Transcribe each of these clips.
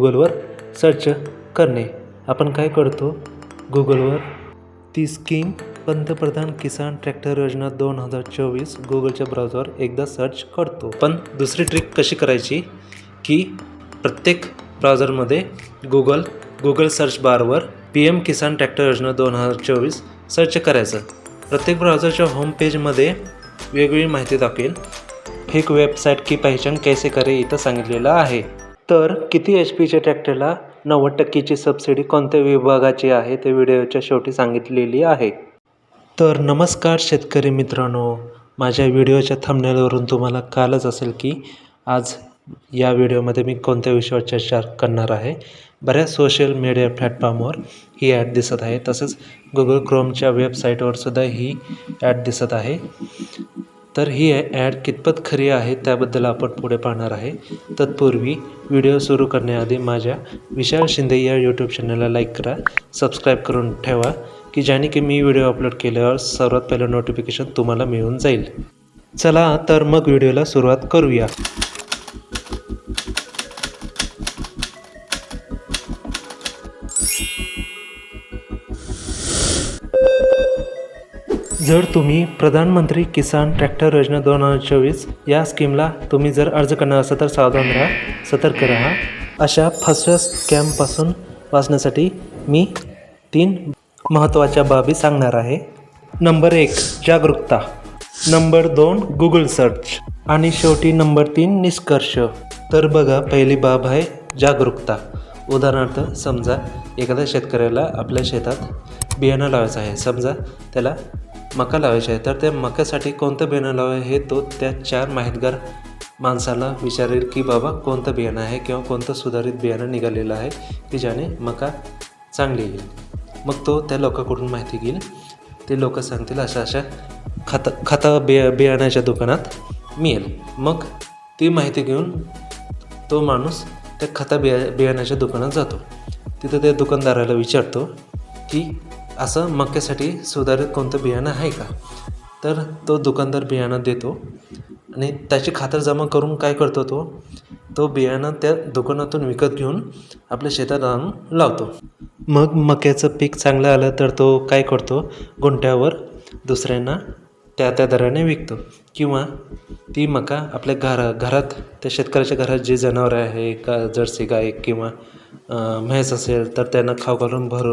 गुगलवर सर्च करणे. आपण काय करतो? गुगलवर ती स्कीम पंतप्रधान किसान ट्रॅक्टर योजना दोन हजार चोवीस गुगलच्या ब्राउझरवर एकदा सर्च करतो. पण दुसरी ट्रिक कशी करायची? की प्रत्येक ब्राउझरमध्ये गुगल गुगल सर्च बारवर पी एम किसान ट्रॅक्टर योजना दोन हजार चोवीस सर्च करायचं. प्रत्येक ब्राउझरच्या होम पेजमध्ये वेगवेगळी माहिती दाखवेल. फेक वेबसाईट की पहिचान कैसे करे इथं सांगितलेलं आहे. तर किती एच पीच्या ट्रॅक्टरला नव्वद टक्केची सबसिडी कोणत्या विभागाची आहे ते व्हिडिओच्या शेवटी सांगितलेली आहे. तर नमस्कार शेतकरी मित्रांनो माझ्या व्हिडिओच्या थंबनेलवरून तुम्हाला कालच असेल की आज या व्हिडिओमध्ये मी कोणत्या विषयावर चर्चा करणार आहे. बऱ्याच सोशल मीडिया प्लॅटफॉर्मवर ही ॲड दिसत आहे तसेच गुगल क्रोमच्या वेबसाईटवर सुद्धा ही ॲड दिसत आहे. तर ही ॲड कितपत खरी आहे त्याबद्दल आपण पुढे पाहणार आहे. तत्पूर्वी व्हिडिओ सुरू करण्याआधी माझ्या विशाल शिंदे या यूट्यूब चॅनलला लाईक करा सबस्क्राईब करून ठेवा की ज्याने की मी व्हिडिओ अपलोड केल्यावर सर्वात पहिलं नोटिफिकेशन तुम्हाला मिळून जाईल. चला तर मग व्हिडिओला सुरुवात करूया. जर तुम्ही प्रधानमंत्री किसान ट्रॅक्टर योजना दोन हजार चोवीस या स्कीमला तुम्ही जर अर्ज करणार असाल तर सावधान राहा सतर्क राहा. अशा फसव्या स्कॅमपासून वाचण्यासाठी मी तीन महत्त्वाच्या बाबी सांगणार आहे. नंबर एक जागरूकता. नंबर दोन गुगल सर्च आणि शेवटी नंबर तीन निष्कर्ष. तर बघा पहिली बाब आहे जागरूकता. उदाहरणार्थ समजा एखाद्या शेतकऱ्याला आपल्या शेतात बियाणं लावायचं आहे. समजा त्याला मका लावायची आहे. तर त्या मक्यासाठी कोणतं बियाणं लावायचं हे तो त्या चार माहितगार माणसाला विचारेल की बाबा कोणतं बियाणं आहे किंवा कोणतं सुधारित बियाणं निघालेलं आहे की ज्याने मका चांगली येईल. मग तो त्या लोकांकडून माहिती घेईल. ते लोक सांगतील अशा अशा खत खतं बिया बियाण्याच्या दुकानात मिळेल. मग ती माहिती घेऊन तो माणूस त्या खता बिया बियाण्याच्या दुकानात जातो. तिथं त्या दुकानदाराला विचारतो की असं मक्यासाठी सुधारित कोणतं बियाणं आहे का? तर तो दुकानदार बियाणं देतो. आणि त्याची खातरजमा करून काय करतो तो? तो बियाणं त्या दुकानातून विकत घेऊन आपल्या शेतात आणून लावतो. मग मक्याचं पीक चांगलं आलं तर तो काय करतो? गुंठ्यावर दुसऱ्यांना त्या त्या दराने विकतो. किंवा ती मका आपल्या घरा घरात त्या शेतकऱ्याच्या घरात जे जनावरं आहे का जर्सी गाय किंवा म्हैस असेल तर त्यांना खाऊ घालून भर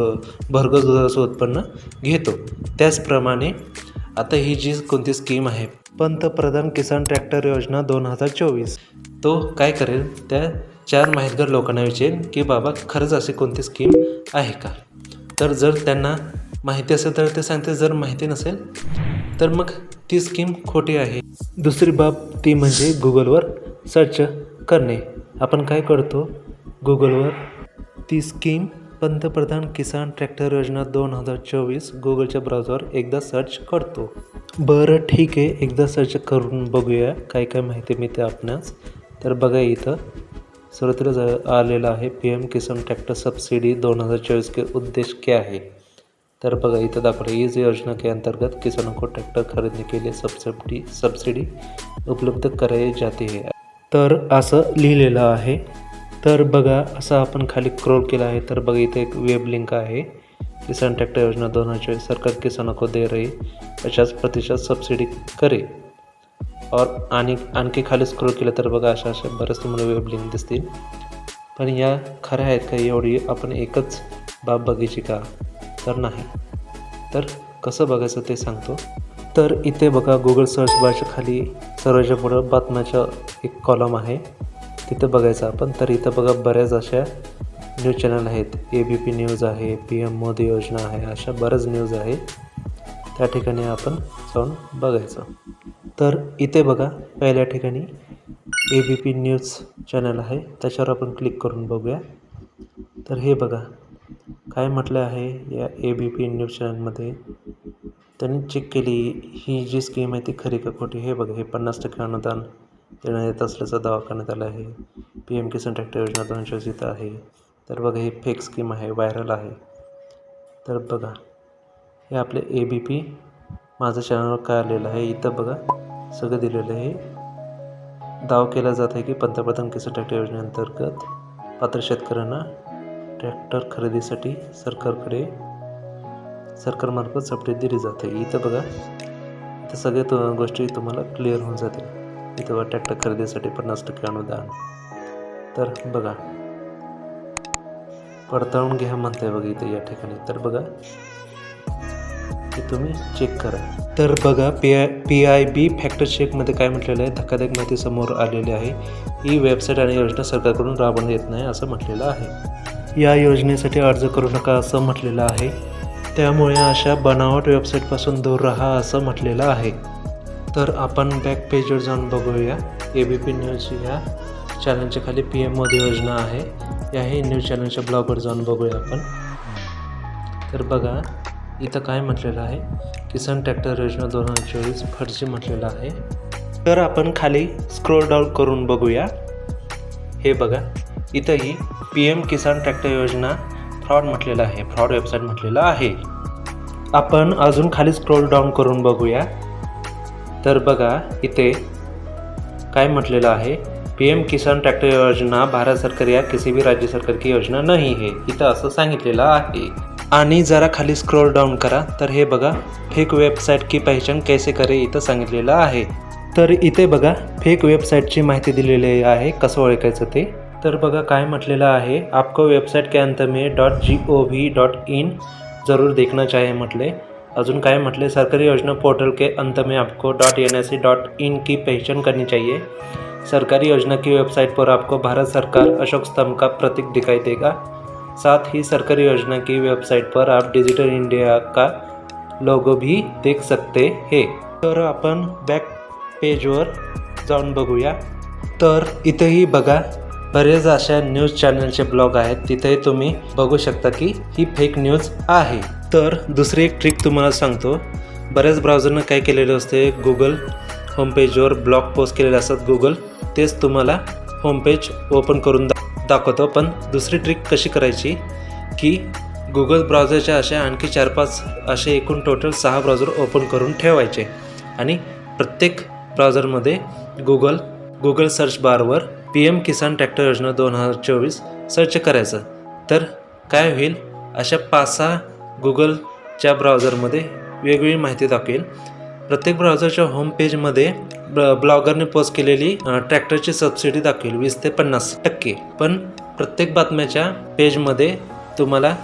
भरघोस दुधाचं उत्पन्न घेतो. त्याचप्रमाणे आता ही जी कोणती स्कीम आहे पंतप्रधान किसान ट्रॅक्टर योजना दोन हजार चोवीस. तो काय करेल? त्या चार माहितगार लोकांना विचारेल की बाबा खरंच अशी कोणती स्कीम आहे का? तर जर त्यांना माहिती असेल तर ते सांगते जर माहिती नसेल तर मग ती स्कीम खोटी आहे. दुसरी बाब ती म्हणजे गुगलवर सर्च करणे. आपण काय करतो? गुगलवर. ती स्कीम पंतप्रधान किसान ट्रॅक्टर योजना दोन हजार चोवीस गुगलच्या ब्राउजवर एकदा सर्च करतो. बरं ठीक आहे. एकदा सर्च करून बघूया. काय काय माहिती मिळते आपणास? तर बघा इथं. सुरुवातीला ज- आलेलं आहे P M Kisan tractor subsidy दोन हजार चोवीस के उद्देश क्या है तर बघा इथं दाखवलं. इस योजना के अंतर्गत किसानों को ट्रैक्टर खरीदने के लिए सब्सिडी सब्सिडी उपलब्ध कराई जाते. है तर असं लिहिलेलं आहे. तर बघा असं आपण खाली क्रोल केलं आहे तर बघा इथे एक वेब लिंक आहे. किसान ट्रॅक्टर योजना दोन हजार चोवीस सरकार किसानों को दे रही पचास प्रतिशत सबसिडी करे. और आणि आणखी खाली स्क्रोल केलं तर बघा अशा अशा बऱ्याच तुम्हाला वेब लिंक दिसतील. पण या खऱ्या आहेत का एवढी आपण एकच बाब बघायची का? तर नाही. तर कसं बघायचं ते सांगतो. तर इथे बघा गुगल सर्च बारच्या खाली सर्वांच्या पुढं बातम्याचं एक कॉलम आहे. तिथं बघायचं आपण. तर इथं बघा बऱ्याच अशा न्यूज चॅनल आहेत. ए बी पी न्यूज आहे पी एम मोदी योजना आहे अशा बऱ्याच न्यूज आहे. त्या ठिकाणी आपण जाऊन बघायचं. तर इथे बघा पहिल्या ठिकाणी A B P news channel आहे. त्याच्यावर आपण क्लिक करून बघूया. तर हे बघा काय म्हटलं आहे या ए बी पी न्यूज चॅनलमध्ये? त्यांनी चेक केली ही जी स्कीम आहे ती खरी का खोटी? हे बघा हे पन्नास टक्के अनुदान देण्यात येत असल्याचा दावा करण्यात आला आहे. पी एम किसान ट्रॅक्टर योजना दोन आहे. तर बघा ही फेक स्कीम आहे व्हायरल आहे. तर बघा हे आपले ए बी पी माझं चॅनलवर काय आलेलं आहे इथं बघा सगळं दिलेलं आहे. दावा केला जात आहे की पंतप्रधान किसान ट्रॅक्टर योजनेअंतर्गत पात्र शेतकऱ्यांना ट्रॅक्टर खरेदीसाठी सरकारकडे सरकारमार्फत सबसिडी दिली जाते. इथं बघा इथं सगळे तो गोष्टी तुम्हाला क्लिअर होऊन जातील. इथं ट्रॅक्टर खरेदीसाठी पन्नास टक्के अनुदान. तर बघा. पडताळून घ्या म्हणताय बघा इथे या ठिकाणी. तर बघा. तुम्ही चेक करा. तर बघा P I P I B factor चेकमध्ये काय म्हटलेलं आहे? धक्कादायक माहिती समोर आलेली आहे. ही वेबसाईट आणि योजना सरकारकडून राबवण्यात येत नाही असं म्हटलेलं आहे. या योजनेसाठी अर्ज करू नका असं म्हटलेलं आहे. त्यामुळे अशा बनावट वेबसाईटपासून दूर राहा असं म्हटलेलं आहे. तर आपण बॅक पेजवर जाऊन बघूया. ए बी पी न्यूज या चॅनलच्या खाली पी एम मोदी योजना आहे. याही न्यूज चॅनलच्या ब्लॉगवर जाऊन बघूया आपण. तर बघा इथं काय म्हटलेलं आहे? किसान ट्रॅक्टर योजना दोन हजार चोवीस फर्जी म्हटलेलं आहे. तर आपण खाली स्क्रोल डाऊन करून बघूया. हे बघा इथंही पी एम किसान ट्रॅक्टर योजना फ्रॉड म्हटलेलं आहे. फ्रॉड वेबसाईट म्हटलेलं आहे. आपण अजून खाली स्क्रोल डाऊन करून बघूया. तर बघा इथे काय म्हटलेलं आहे? पी एम किसान ट्रॅक्टर योजना भारत सरकार या किसी भी राज्य सरकार की योजना नाही आहे इथं असं सांगितलेलं आहे. आणि जरा खाली स्क्रोल डाऊन करा. तर हे बघा फेक वेबसाईट की पहचान कैसे करे इथं सांगितलेलं आहे. तर इथे बघा फेक वेबसाईटची माहिती दिलेली आहे. कसं ओळखायचं ते? तर बघा काय म्हटलेलं आहे? आपको वेबसाईट के अंत में dot G O V dot in ज़रूर देखना चाहिए म्हटले. अजून काय म्हटले, सरकारी योजना पोर्टल के अंत में आपको. Dot N S C dot in की पहचान करनी चाहिए। सरकारी योजना की वेबसाइट पर आपको भारत सरकार अशोक स्तंभ का प्रतीक दिखाई देगा। साथ ही सरकारी योजना की वेबसाइट पर आप डिजिटल इंडिया का लोगो भी देख सकते हैं। आपण बॅक पेजवर जाऊन बघूया तर इथेही बघा बरेच अशा न्यूज चॅनलचे ब्लॉग आहेत तिथेही तुम्ही बघू शकता की ही फेक न्यूज आहे. तर दुसरी एक ट्रिक तुम्हाला सांगतो. बऱ्याच ब्राउझरनं काय केलेलं असते गुगल होमपेजवर ब्लॉग पोस्ट केलेले असतात गुगल तेच तुम्हाला होमपेज ओपन करून दा दाखवतो. पण दुसरी ट्रिक कशी करायची की गुगल ब्राउझरच्या अशा आणखी चार पाच असे एकूण टोटल सहा ब्राउझर ओपन करून ठेवायचे. आणि प्रत्येक ब्राउझरमध्ये गुगल गुगल सर्च बारवर पी एम किसान ट्रॅक्टर योजना दोन हजार चोवीस सर्च करायचं. तर काय होईल? अशा पाच सहा गुगलच्या ब्राउझरमध्ये वेगवेगळी माहिती दाखवेल. प्रत्येक ब्राउझरच्या होम पेजमध्ये ब्लॉगरने पोस्ट केलेली ट्रॅक्टरची सबसिडी दाखवेल वीस ते पन्नास टक्के. पण प्रत्येक बातम्याच्या पेजमध्ये तुम्हाला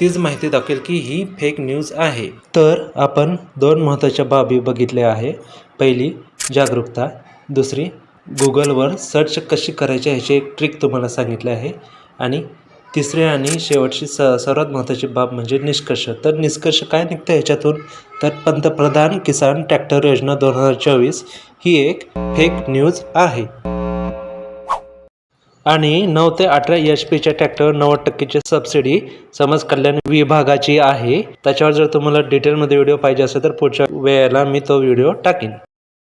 तीच माहिती दाखवेल की ही फेक न्यूज आहे. तर आपण दोन महत्त्वाच्या बाबी बघितल्या आहे. पहिली जागरूकता. दुसरी गुगलवर सर्च कशी करायची ह्याची एक ट्रिक तुम्हाला सांगितली आहे. आणि तिसरी आणि शेवटची स सर्वात महत्त्वाची बाब म्हणजे निष्कर्ष. तर निष्कर्ष काय निघतं ह्याच्यातून? तर पंतप्रधान किसान ट्रॅक्टर योजना दोन हजार चोवीस ही एक फेक न्यूज आहे. आणि नऊ ते अठरा एच पीच्या ट्रॅक्टरवर नव्वद टक्केची सबसिडी समाज कल्याण विभागाची आहे. त्याच्यावर जर तुम्हाला डिटेलमध्ये व्हिडिओ पाहिजे असेल तर पुढच्या वेळेला मी तो व्हिडिओ टाकीन.